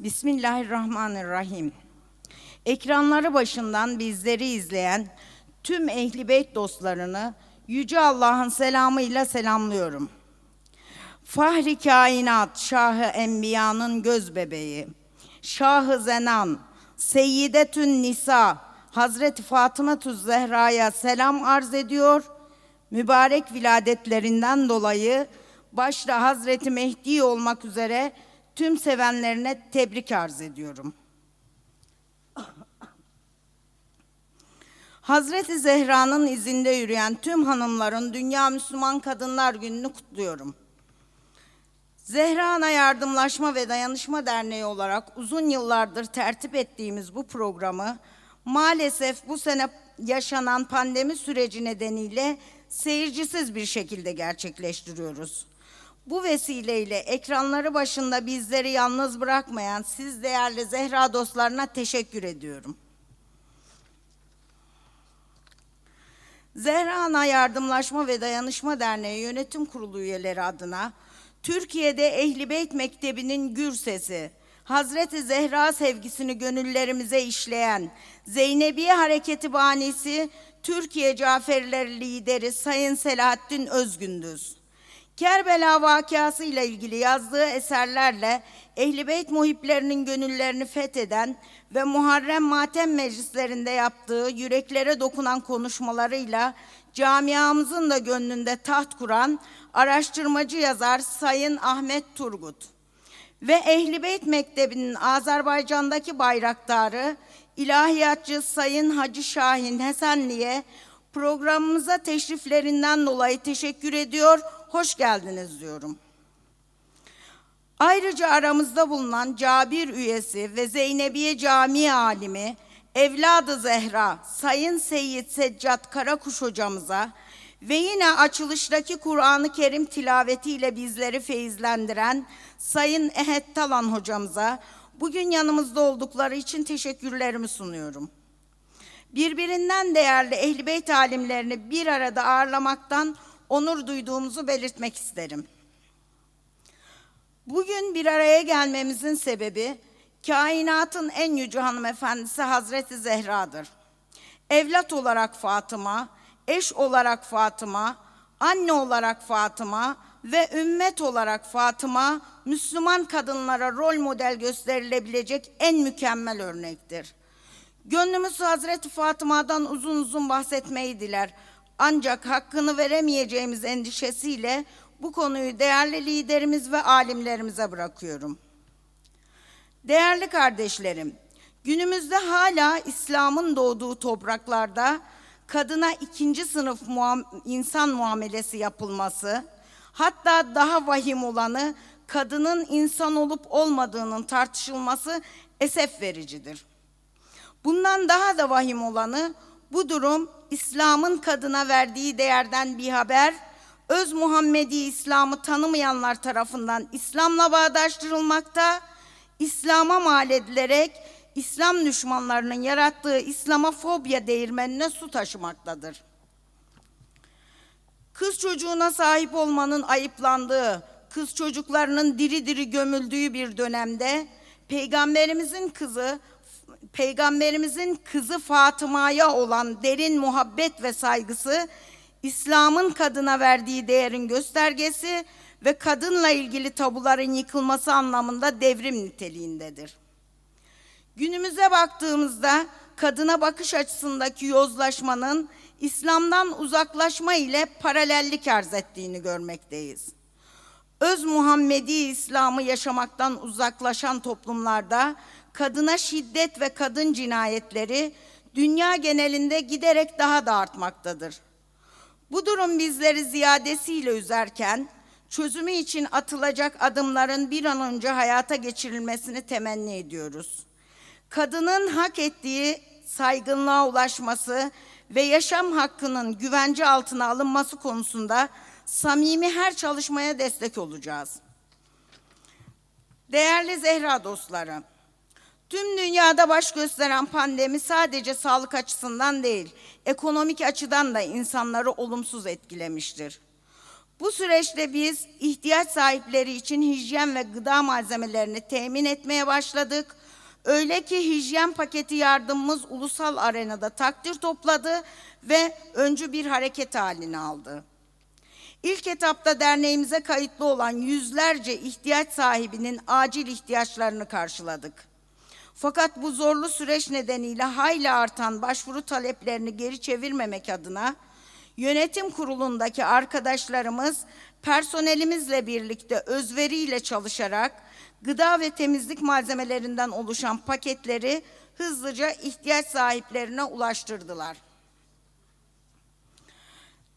Bismillahirrahmanirrahim. Ekranları başından bizleri izleyen tüm Ehli Beyt dostlarını Yüce Allah'ın selamıyla selamlıyorum. Fahri kainat, Şahı Enbiya'nın göz bebeği, Şahı Zenan, Seyyidetün Nisa, Hazreti Fatıma Tuz Zehra'ya selam arz ediyor. Mübarek viladetlerinden dolayı başta Hazreti Mehdi olmak üzere tüm sevenlerine tebrik arz ediyorum. Hazreti Zehra'nın izinde yürüyen tüm hanımların Dünya Müslüman Kadınlar Günü'nü kutluyorum. Zehra Ana Yardımlaşma ve Dayanışma Derneği olarak uzun yıllardır tertip ettiğimiz bu programı maalesef bu sene yaşanan pandemi süreci nedeniyle seyircisiz bir şekilde gerçekleştiriyoruz. Bu vesileyle ekranları başında bizleri yalnız bırakmayan siz değerli Zehra dostlarına teşekkür ediyorum. Zehra Ana Yardımlaşma ve Dayanışma Derneği Yönetim Kurulu üyeleri adına Türkiye'de Ehli Beyt Mektebi'nin gür sesi, Hazreti Zehra sevgisini gönüllerimize işleyen Zeynebiye Hareketi Banisi Türkiye Caferileri lideri Sayın Selahattin Özgündüz. Kerbela vakası ile ilgili yazdığı eserlerle Ehli Beyt muhiplerinin gönüllerini fetheden ve Muharrem Matem meclislerinde yaptığı yüreklere dokunan konuşmalarıyla camiamızın da gönlünde taht kuran araştırmacı yazar Sayın Ahmet Turgut ve Ehli Beyt Mektebi'nin Azerbaycan'daki bayraktarı ilahiyatçı Sayın Hacı Şahin Hesenli'ye programımıza teşriflerinden dolayı teşekkür ediyor, hoş geldiniz diyorum. Ayrıca aramızda bulunan Cabir üyesi ve Zeynebiye Camii alimi, evladı Zehra, Sayın Seyyid Seccat Karakuş hocamıza ve yine açılıştaki Kur'an-ı Kerim tilavetiyle bizleri feyizlendiren Sayın Ehet Talan hocamıza bugün yanımızda oldukları için teşekkürlerimi sunuyorum. Birbirinden değerli Ehl-i Beyt alimlerini bir arada ağırlamaktan onur duyduğumuzu belirtmek isterim. Bugün bir araya gelmemizin sebebi kainatın en yüce hanımefendisi Hazreti Zehra'dır. Evlat olarak Fatıma, eş olarak Fatıma, anne olarak Fatıma ve ümmet olarak Fatıma, Müslüman kadınlara rol model gösterilebilecek en mükemmel örnektir. Gönlümüz Hazreti Fatıma'dan uzun uzun bahsetmeyi diler. Ancak hakkını veremeyeceğimiz endişesiyle bu konuyu değerli liderimiz ve alimlerimize bırakıyorum. Değerli kardeşlerim, günümüzde hala İslam'ın doğduğu topraklarda kadına ikinci sınıf muam insan muamelesi yapılması, hatta daha vahim olanı kadının insan olup olmadığının tartışılması esef vericidir. Bundan daha da vahim olanı bu durum İslam'ın kadına verdiği değerden bir haber, öz Muhammedi İslam'ı tanımayanlar tarafından İslam'la bağdaştırılmakta, İslam'a mal edilerek İslam düşmanlarının yarattığı İslamofobya değirmenine su taşımaktadır. Kız çocuğuna sahip olmanın ayıplandığı, kız çocuklarının diri diri gömüldüğü bir dönemde peygamberimizin kızı peygamberimizin kızı Fatıma'ya olan derin muhabbet ve saygısı İslam'ın kadına verdiği değerin göstergesi ve kadınla ilgili tabuların yıkılması anlamında devrim niteliğindedir. Günümüze baktığımızda kadına bakış açısındaki yozlaşmanın İslam'dan uzaklaşma ile paralellik arz ettiğini görmekteyiz. Öz Muhammedi İslam'ı yaşamaktan uzaklaşan toplumlarda kadına şiddet ve kadın cinayetleri dünya genelinde giderek daha da artmaktadır. Bu durum bizleri ziyadesiyle üzerken çözümü için atılacak adımların bir an önce hayata geçirilmesini temenni ediyoruz. Kadının hak ettiği saygınlığa ulaşması ve yaşam hakkının güvence altına alınması konusunda samimi her çalışmaya destek olacağız. Değerli Zehra dostları, tüm dünyada baş gösteren pandemi sadece sağlık açısından değil, ekonomik açıdan da insanları olumsuz etkilemiştir. Bu süreçte biz ihtiyaç sahipleri için hijyen ve gıda malzemelerini temin etmeye başladık. Öyle ki hijyen paketi yardımımız ulusal arenada takdir topladı ve öncü bir hareket halini aldı. İlk etapta derneğimize kayıtlı olan yüzlerce ihtiyaç sahibinin acil ihtiyaçlarını karşıladık. Fakat bu zorlu süreç nedeniyle hayli artan başvuru taleplerini geri çevirmemek adına yönetim kurulundaki arkadaşlarımız personelimizle birlikte özveriyle çalışarak gıda ve temizlik malzemelerinden oluşan paketleri hızlıca ihtiyaç sahiplerine ulaştırdılar.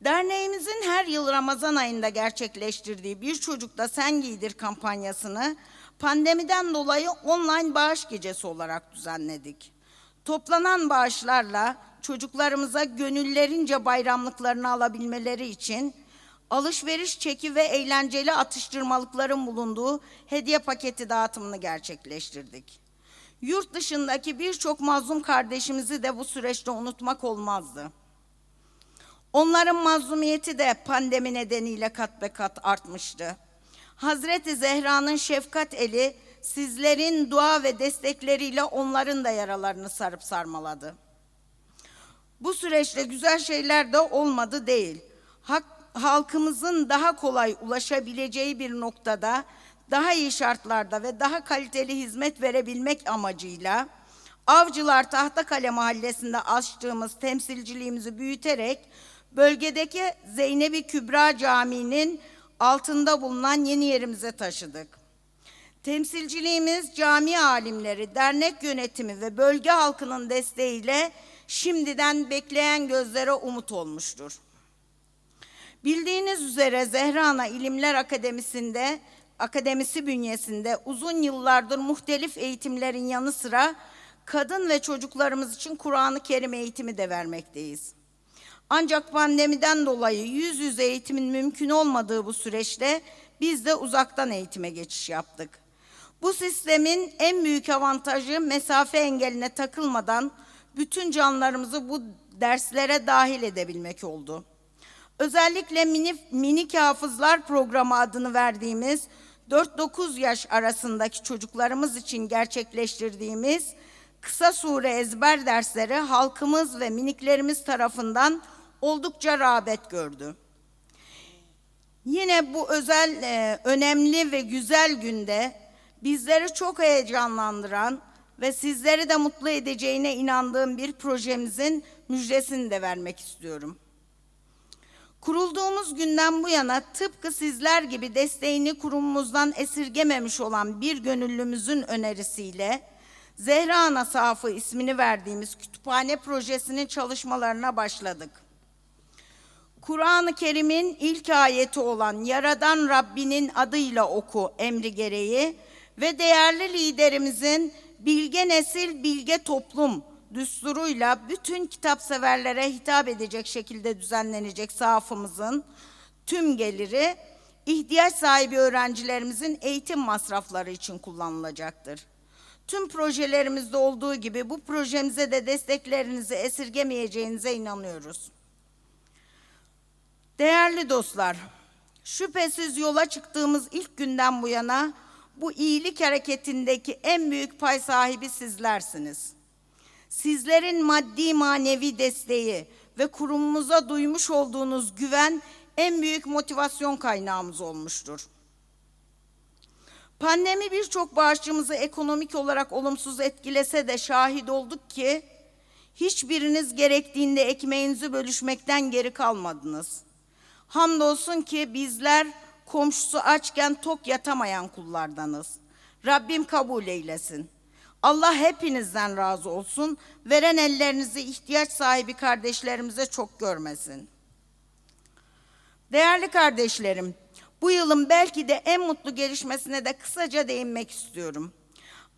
Derneğimizin her yıl Ramazan ayında gerçekleştirdiği Bir Çocukta Sen Giydir kampanyasını pandemiden dolayı online bağış gecesi olarak düzenledik. Toplanan bağışlarla çocuklarımıza gönüllerince bayramlıklarını alabilmeleri için alışveriş çeki ve eğlenceli atıştırmalıkların bulunduğu hediye paketi dağıtımını gerçekleştirdik. Yurt dışındaki birçok mazlum kardeşimizi de bu süreçte unutmak olmazdı. Onların mazlumiyeti de pandemi nedeniyle kat be kat artmıştı. Hazreti Zehra'nın şefkat eli sizlerin dua ve destekleriyle onların da yaralarını sarıp sarmaladı. Bu süreçte güzel şeyler de olmadı değil. Hak, halkımızın daha kolay ulaşabileceği bir noktada, daha iyi şartlarda ve daha kaliteli hizmet verebilmek amacıyla Avcılar Tahtakale Mahallesi'nde açtığımız temsilciliğimizi büyüterek bölgedeki Zeynebi Kübra Camii'nin altında bulunan yeni yerimize taşıdık. Temsilciliğimiz cami alimleri, dernek yönetimi ve bölge halkının desteğiyle şimdiden bekleyen gözlere umut olmuştur. Bildiğiniz üzere Zehrana İlimler Akademisi'nde akademisi bünyesinde uzun yıllardır muhtelif eğitimlerin yanı sıra kadın ve çocuklarımız için Kur'an-ı Kerim eğitimi de vermekteyiz. Ancak pandemiden dolayı yüz yüze eğitimin mümkün olmadığı bu süreçte biz de uzaktan eğitime geçiş yaptık. Bu sistemin en büyük avantajı mesafe engeline takılmadan bütün canlarımızı bu derslere dahil edebilmek oldu. Özellikle mini, minik hafızlar programı adını verdiğimiz 4-9 yaş arasındaki çocuklarımız için gerçekleştirdiğimiz kısa sure ezber dersleri halkımız ve miniklerimiz tarafından oldukça rağbet gördü. Yine bu özel, e, önemli ve güzel günde bizleri çok heyecanlandıran ve sizleri de mutlu edeceğine inandığım bir projemizin müjdesini de vermek istiyorum. Kurulduğumuz günden bu yana tıpkı sizler gibi desteğini kurumumuzdan esirgememiş olan bir gönüllümüzün önerisiyle Zehra Ana Safı ismini verdiğimiz kütüphane projesinin çalışmalarına başladık. Kur'an-ı Kerim'in ilk ayeti olan Yaradan Rabbinin adıyla oku emri gereği ve değerli liderimizin bilge nesil bilge toplum düsturuyla bütün kitap severlere hitap edecek şekilde düzenlenecek sahafımızın tüm geliri ihtiyaç sahibi öğrencilerimizin eğitim masrafları için kullanılacaktır. Tüm projelerimizde olduğu gibi bu projemize de desteklerinizi esirgemeyeceğinize inanıyoruz. Değerli dostlar, şüphesiz yola çıktığımız ilk günden bu yana bu iyilik hareketindeki en büyük pay sahibi sizlersiniz. Sizlerin maddi manevi desteği ve kurumumuza duymuş olduğunuz güven en büyük motivasyon kaynağımız olmuştur. Pandemi birçok bağışçımızı ekonomik olarak olumsuz etkilese de şahit olduk ki hiçbiriniz gerektiğinde ekmeğinizi bölüşmekten geri kalmadınız. Hamdolsun ki bizler komşusu açken tok yatamayan kullardanız. Rabbim kabul eylesin. Allah hepinizden razı olsun. Veren ellerinizi ihtiyaç sahibi kardeşlerimize çok görmesin. Değerli kardeşlerim, bu yılın belki de en mutlu gelişmesine de kısaca değinmek istiyorum.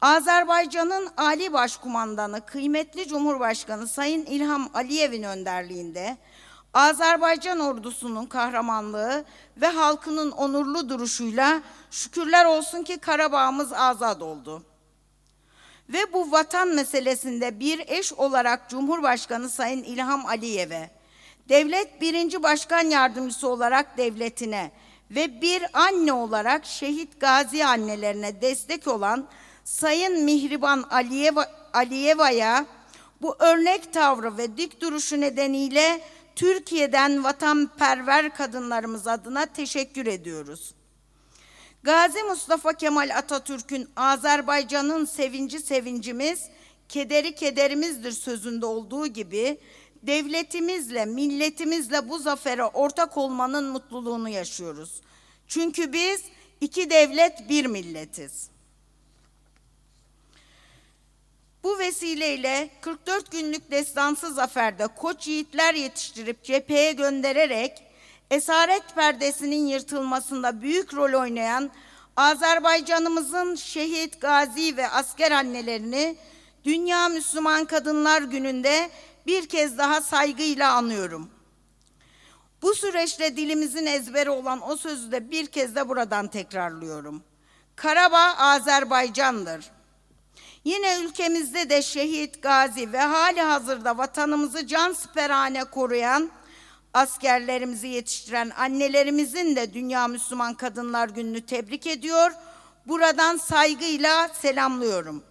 Azerbaycan'ın Ali Başkumandanı, kıymetli Cumhurbaşkanı Sayın İlham Aliyev'in önderliğinde Azerbaycan ordusunun kahramanlığı ve halkının onurlu duruşuyla şükürler olsun ki Karabağ'ımız azad oldu. Ve bu vatan meselesinde bir eş olarak Cumhurbaşkanı Sayın İlham Aliyev'e, devlet birinci başkan yardımcısı olarak devletine, ve bir anne olarak şehit gazi annelerine destek olan Sayın Mihriban Aliyeva, Aliyeva'ya bu örnek tavrı ve dik duruşu nedeniyle Türkiye'den vatanperver kadınlarımız adına teşekkür ediyoruz. Gazi Mustafa Kemal Atatürk'ün Azerbaycan'ın sevinci sevincimiz, kederi kederimizdir sözünde olduğu gibi devletimizle, milletimizle bu zafere ortak olmanın mutluluğunu yaşıyoruz. Çünkü biz iki devlet bir milletiz. Bu vesileyle 44 günlük destansı zaferde koç yiğitler yetiştirip cepheye göndererek esaret perdesinin yırtılmasında büyük rol oynayan Azerbaycanımızın şehit, gazi ve asker annelerini Dünya Müslüman Kadınlar Günü'nde bir kez daha saygıyla anıyorum. Bu süreçte dilimizin ezberi olan o sözü de bir kez de buradan tekrarlıyorum. Karabağ Azerbaycan'dır. Yine ülkemizde de şehit, gazi ve hali hazırda vatanımızı can siperhane koruyan askerlerimizi yetiştiren annelerimizin de Dünya Müslüman Kadınlar Günü'nü tebrik ediyor. Buradan saygıyla selamlıyorum.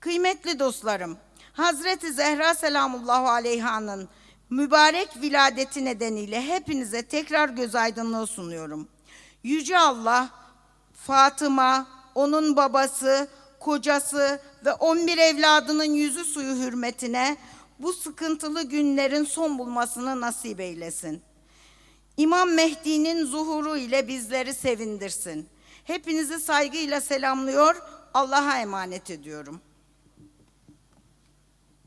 Kıymetli dostlarım, Hazreti Zehra selamullahu aleyhanın mübarek viladeti nedeniyle hepinize tekrar göz aydınlığı sunuyorum. Yüce Allah, Fatıma, onun babası, kocası ve 11 evladının yüzü suyu hürmetine bu sıkıntılı günlerin son bulmasını nasip eylesin. İmam Mehdi'nin zuhuru ile bizleri sevindirsin. Hepinizi saygıyla selamlıyor, Allah'a emanet ediyorum.